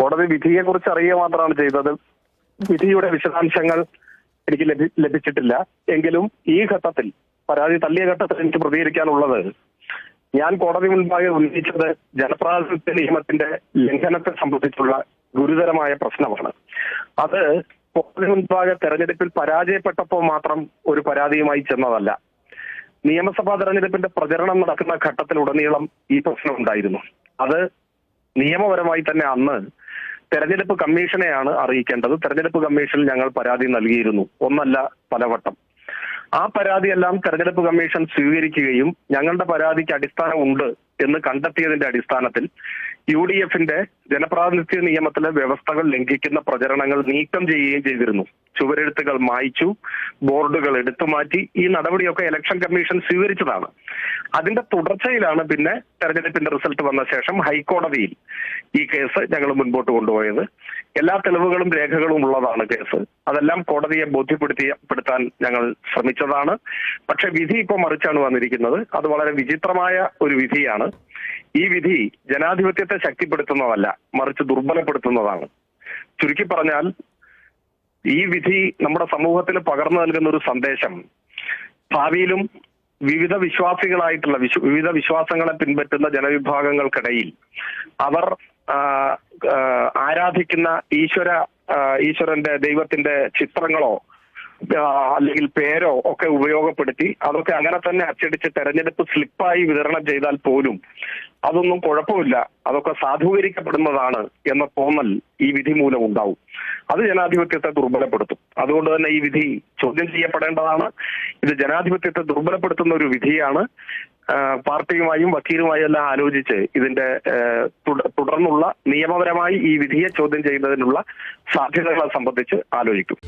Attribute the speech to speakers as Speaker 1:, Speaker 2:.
Speaker 1: കോടതി വിധിയെ കുറിച്ച് അറിയുക മാത്രമാണ് ചെയ്തത്. വിധിയുടെ വിശദാംശങ്ങൾ എനിക്ക് ലഭിച്ചിട്ടില്ല. എങ്കിലും ഈ ഘട്ടത്തിൽ പരാതി തള്ളിയ ഘട്ടത്തിൽ എനിക്ക് പ്രതികരിക്കാനുള്ളത് ഞാൻ കോടതി മുൻപാകെ ഉന്നയിച്ചത് ജനപ്രാതിനിധ്യ നിയമത്തിന്റെ ലംഘനത്തെ സംബന്ധിച്ചുള്ള ഗുരുതരമായ പ്രശ്നമാണ്. അത് കോടതി മുൻപാകെ തെരഞ്ഞെടുപ്പിൽ പരാജയപ്പെട്ടപ്പോൾ മാത്രം ഒരു പരാതിയുമായി ചെന്നതല്ല. നിയമസഭാ തെരഞ്ഞെടുപ്പിന്റെ പ്രചരണം നടക്കുന്ന ഘട്ടത്തിലുടനീളം ഈ പ്രശ്നം ഉണ്ടായിരുന്നു. അത് നിയമപരമായി തന്നെ അന്ന് തെരഞ്ഞെടുപ്പ് കമ്മീഷനെയാണ് അറിയിക്കേണ്ടത്. തെരഞ്ഞെടുപ്പ് കമ്മീഷനിൽ ഞങ്ങൾ പരാതി നൽകിയിരുന്നു. ഒന്നല്ല പലവട്ടം. ആ പരാതിയെല്ലാം തെരഞ്ഞെടുപ്പ് കമ്മീഷൻ സ്വീകരിക്കുകയും ഞങ്ങളുടെ പരാതിക്ക് അടിസ്ഥാനമുണ്ട് എന്ന് കണ്ടെത്തിയതിന്റെ അടിസ്ഥാനത്തിൽ യു ഡി എഫിന്റെ ജനപ്രാതിനിധ്യ നിയമത്തിലെ വ്യവസ്ഥകൾ ലംഘിക്കുന്ന പ്രചരണങ്ങൾ നീക്കം ചെയ്യുകയും ചെയ്തിരുന്നു. ചുവരെഴുത്തുകൾ മായ്ച്ചു ബോർഡുകൾ എടുത്തു മാറ്റി ഈ നടപടിയൊക്കെ ഇലക്ഷൻ കമ്മീഷൻ സ്വീകരിച്ചതാണ്. അതിന്റെ തുടർച്ചയിലാണ് പിന്നെ തെരഞ്ഞെടുപ്പിന്റെ റിസൾട്ട് വന്ന ശേഷം ഹൈക്കോടതിയിൽ ഈ കേസ് ഞങ്ങൾ മുൻപോട്ട് കൊണ്ടുപോയത്. എല്ലാ തെളിവുകളും രേഖകളും ഉള്ളതാണ് കേസ്. അതെല്ലാം കോടതിയെ ബോധ്യപ്പെടുത്തിയപ്പെടുത്താൻ ഞങ്ങൾ ശ്രമിച്ചതാണ്. പക്ഷെ വിധി ഇപ്പോൾ മറിച്ചാണ് വന്നിരിക്കുന്നത്. അത് വളരെ വിചിത്രമായ ഒരു വിധിയാണ്. ഈ വിധി ജനാധിപത്യത്തെ ശക്തിപ്പെടുത്തുന്നതല്ല മറിച്ച് ദുർബലപ്പെടുത്തുന്നതാണ്. ചുരുക്കി പറഞ്ഞാൽ ഈ വിധി നമ്മുടെ സമൂഹത്തിൽ പകർന്നു നൽകുന്ന ഒരു സന്ദേശം. ഭാവിയിലും വിവിധ വിശ്വാസികളായിട്ടുള്ള വിശ്വ വിവിധ വിശ്വാസങ്ങളെ പിൻപറ്റുന്ന ജനവിഭാഗങ്ങൾക്കിടയിൽ അവർ ആരാധിക്കുന്ന ഈശ്വര ഈശ്വരന്റെ ദൈവത്തിന്റെ ചിത്രങ്ങളോ അല്ലെങ്കിൽ പേരോ ഒക്കെ ഉപയോഗപ്പെടുത്തി അതൊക്കെ അങ്ങനെ തന്നെ അച്ചടിച്ച് തെരഞ്ഞെടുപ്പ് സ്ലിപ്പായി വിതരണം ചെയ്താൽ പോലും അതൊന്നും കുഴപ്പമില്ല. അതൊക്കെ സാധൂകരിക്കപ്പെടുന്നതാണ് എന്ന തോന്നൽ ഈ വിധി മൂലം ഉണ്ടാവും. അത് ജനാധിപത്യത്തെ ദുർബലപ്പെടുത്തും. അതുകൊണ്ട് തന്നെ ഈ വിധി ചോദ്യം ചെയ്യപ്പെടേണ്ടതാണ്. ഇത് ജനാധിപത്യത്തെ ദുർബലപ്പെടുത്തുന്ന ഒരു വിധിയാണ്. പാർട്ടിയുമായും വക്കീലുമായും എല്ലാം ആലോചിച്ച് ഇതിന്റെ തുടർന്നുള്ള നിയമപരമായി ഈ വിധിയെ ചോദ്യം ചെയ്യുന്നതിനുള്ള സാധ്യതകളെ സംബന്ധിച്ച് ആലോചിക്കും.